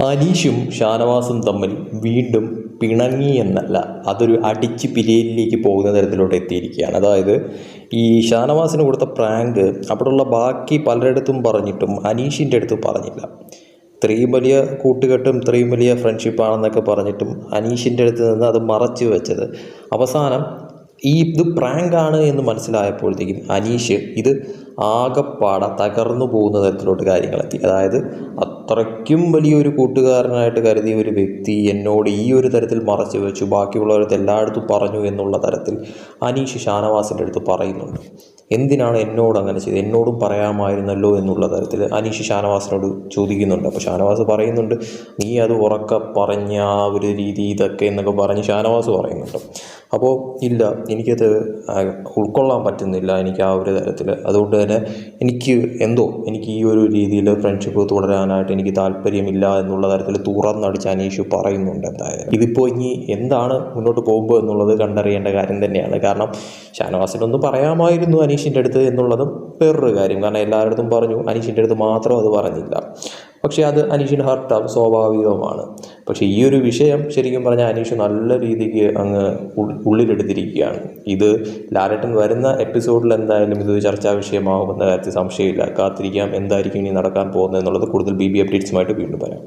അനീഷും ഷാനവാസും തമ്മിൽ വീണ്ടും പിണങ്ങി എന്നല്ല അതൊരു അടിച്ച് പിരിയലിലേക്ക് പോകുന്ന തരത്തിലോട്ട് എത്തിയിരിക്കുകയാണ്. അതായത് ഈ ഷാനവാസിന് കൊടുത്ത പ്രാങ്ക് അവിടെയുള്ള ബാക്കി പലരിടത്തും പറഞ്ഞിട്ടും അനീഷിന്റെ അടുത്ത് പറഞ്ഞില്ല. ഇത്രയും വലിയ കൂട്ടുകെട്ടും ഇത്രയും വലിയ ഫ്രണ്ട്ഷിപ്പാണെന്നൊക്കെ പറഞ്ഞിട്ടും അനീഷിന്റെ അടുത്ത് നിന്ന് അത് മറച്ചു വെച്ചത്. അവസാനം ഈ ഇത് പ്രാങ്കാണ് എന്ന് മനസ്സിലായപ്പോഴത്തേക്കും അനീഷ് ഇത് ആകപ്പാടെ തകർന്നു പോകുന്ന തരത്തിലോട്ട് കാര്യങ്ങളെത്തി. അതായത് അത്രയ്ക്കും വലിയൊരു കൂട്ടുകാരനായിട്ട് കരുതിയ ഒരു വ്യക്തി എന്നോട് ഈ ഒരു തരത്തിൽ മറച്ചു വെച്ചു. ബാക്കിയുള്ളവരത് എല്ലായിടത്തും പറഞ്ഞു എന്നുള്ള തരത്തിൽ അനീഷ് ഷാനവാസിന്റെ അടുത്ത് പറയുന്നുണ്ട്. എന്തിനാണ് എന്നോട് അങ്ങനെ ചെയ്തത്? എന്നോടും പറയാമായിരുന്നല്ലോ എന്നുള്ള തരത്തിൽ അനീഷ് ഷാനവാസിനോട് ചോദിക്കുന്നുണ്ട്. അപ്പോൾ ഷാനവാസ് പറയുന്നുണ്ട് നീ അത് ഉറക്ക പറഞ്ഞ ആ ഒരു രീതി ഇതൊക്കെ എന്നൊക്കെ പറഞ്ഞ് ഷാനവാസ് പറയുന്നുണ്ട്. അപ്പോൾ ഇല്ല എനിക്കത് ഉൾക്കൊള്ളാൻ പറ്റുന്നില്ല എനിക്ക് ആ ഒരു തരത്തിൽ. അതുകൊണ്ട് തന്നെ എനിക്ക് എന്തോ എനിക്ക് ഈ ഒരു രീതിയിൽ ഫ്രണ്ട്ഷിപ്പ് തുടരാനായിട്ട് എനിക്ക് താല്പര്യമില്ല എന്നുള്ള തരത്തിൽ തുറന്നടിച്ച് അനീഷ് പറയുന്നുണ്ട് എന്തായാലും. ഇതിപ്പോൾ ഇനി എന്താണ് മുന്നോട്ട് പോകുമ്പോൾ എന്നുള്ളത് കണ്ടറിയേണ്ട കാര്യം തന്നെയാണ്. കാരണം ഷാനവാസിനൊന്നും പറയാമായിരുന്നു അനീഷിന്റെ അടുത്ത് എന്നുള്ളതും വേറൊരു കാര്യം. കാരണം എല്ലാവരുടെ പറഞ്ഞു അനീഷിന്റെ അടുത്ത് മാത്രം അത് പറഞ്ഞില്ല. പക്ഷേ അത് അനീഷിന് ഹർട്ടാവും സ്വാഭാവികവുമാണ്. പക്ഷേ ഈ ഒരു വിഷയം ശരിക്കും പറഞ്ഞാൽ അനീഷ് നല്ല രീതിക്ക് അങ്ങ് ഉള്ളിലെടുത്തിരിക്കുകയാണ്. ഇത് ലാലട്ടൻ വരുന്ന എപ്പിസോഡിൽ എന്തായാലും ഇത് ചർച്ചാ വിഷയമാകുമെന്ന കാര്യത്തിൽ സംശയമില്ല. കാത്തിരിക്കാം. എന്തായിരിക്കും ഇനി നടക്കാൻ പോകുന്നത് എന്നുള്ളത് കൂടുതൽ ബി ബി അപ്ഡേറ്റ്സുമായിട്ട് വീണ്ടും വരാം.